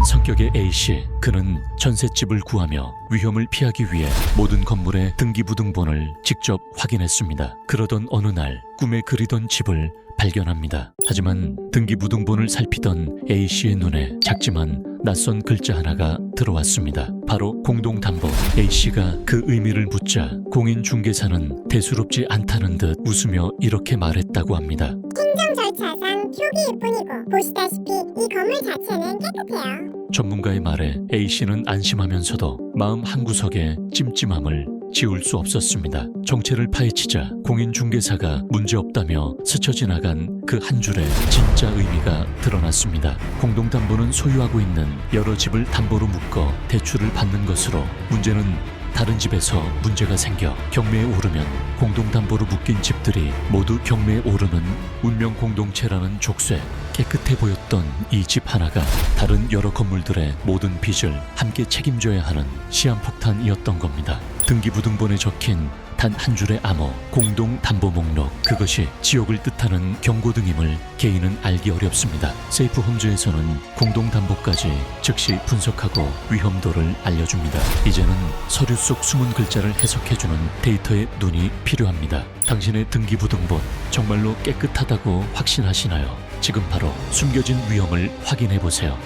불안한 성격의 A씨 그는 전셋집을 구하며 위험을 피하기 위해 모든 건물의 등기부등본을 직접 확인했습니다. 그러던 어느 날 꿈에 그리던 집을 발견합니다. 하지만 등기부등본을 살피던 A씨의 눈에 작지만 낯선 글자 하나가 들어왔습니다. 바로 공동담보. A씨가 그 의미를 묻자 공인중개사는 대수롭지 않다는 듯 웃으며 이렇게 말했다고 합니다. 절차상 표기일 뿐이고 보시다시피 이 건물 자체는 깨끗해요. 전문가의 말에 A씨는 안심하면서도 마음 한구석에 찜찜함을 지울 수 없었습니다. 정체를 파헤치자 공인중개사가 문제없다며 스쳐 지나간 그 한 줄의 진짜 의미가 드러났습니다. 공동담보는 소유하고 있는 여러 집을 담보로 묶어 대출을 받는 것으로 문제는 다른 집에서 문제가 생겨 경매에 오르면 공동담보로 묶인 집들이 모두 경매에 오르는 운명 공동체라는 족쇄 깨끗해 보였던 이 집 하나가 다른 여러 건물들의 모든 빚을 함께 책임져야 하는 시한폭탄이었던 겁니다. 등기부등본에 적힌 단 한 줄의 암호 공동 담보 목록 그것이 지옥을 뜻하는 경고등임을 개인은 알기 어렵습니다. 세이프 홈즈에서는 공동 담보까지 즉시 분석하고 위험도를 알려줍니다. 이제는 서류 속 숨은 글자를 해석해주는 데이터의 눈이 필요합니다. 당신의 등기부등본 정말로 깨끗하다고 확신하시나요? 지금 바로 숨겨진 위험을 확인해 보세요.